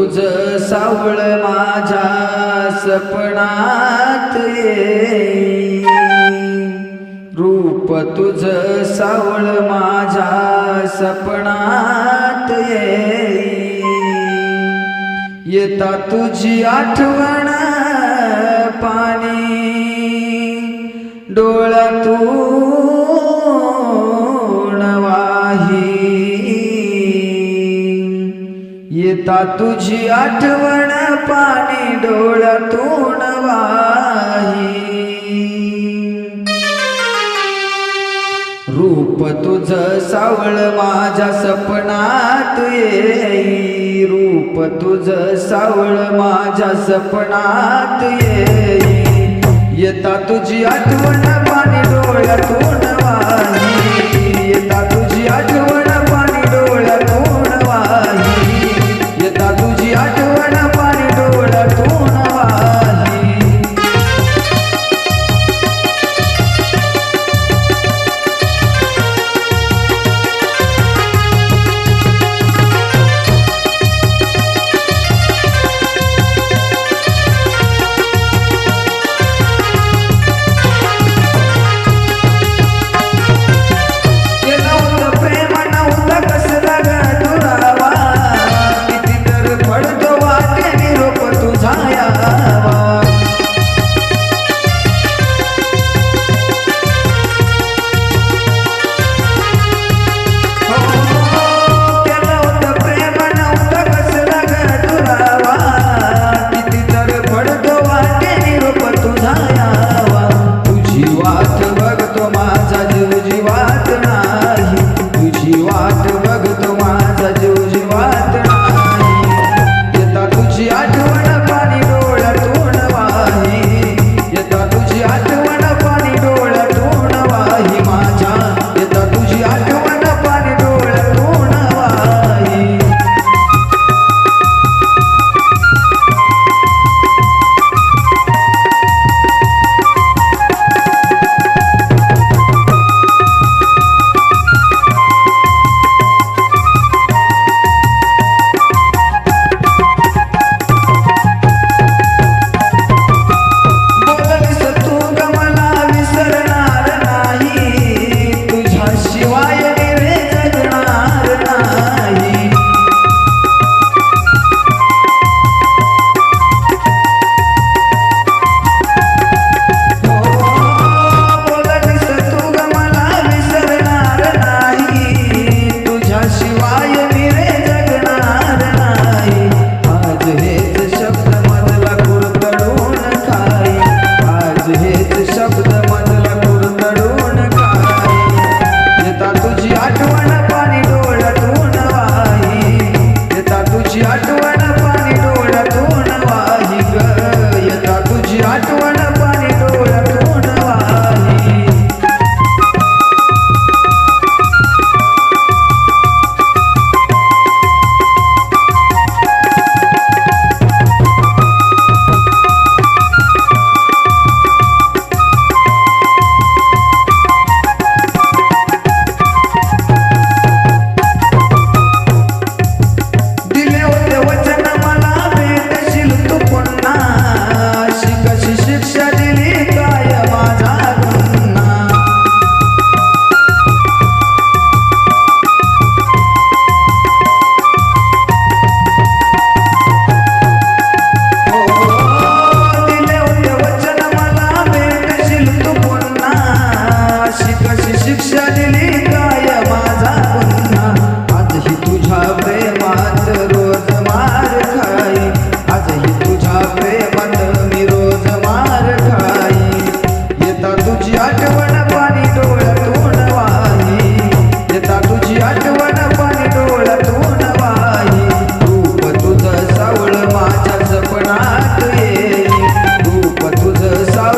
तुझ सावळ माझ्या सपनात ये रूप तुझ सावळ माझ्या सपनात ये येता तुझी आठवण पाणी डोळा तू पिता तुझी आठवण पाणी डोळ्यातून वाही. रूप तुझ सावळ माझ्या सपनात येई. रूप तुझ सावळ माझ्या सपनात येई. येता तुझी आठवण पाणी डोळ्यातून the water.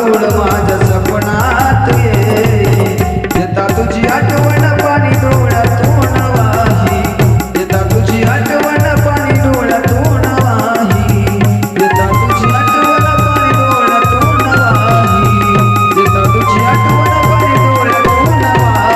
seguro.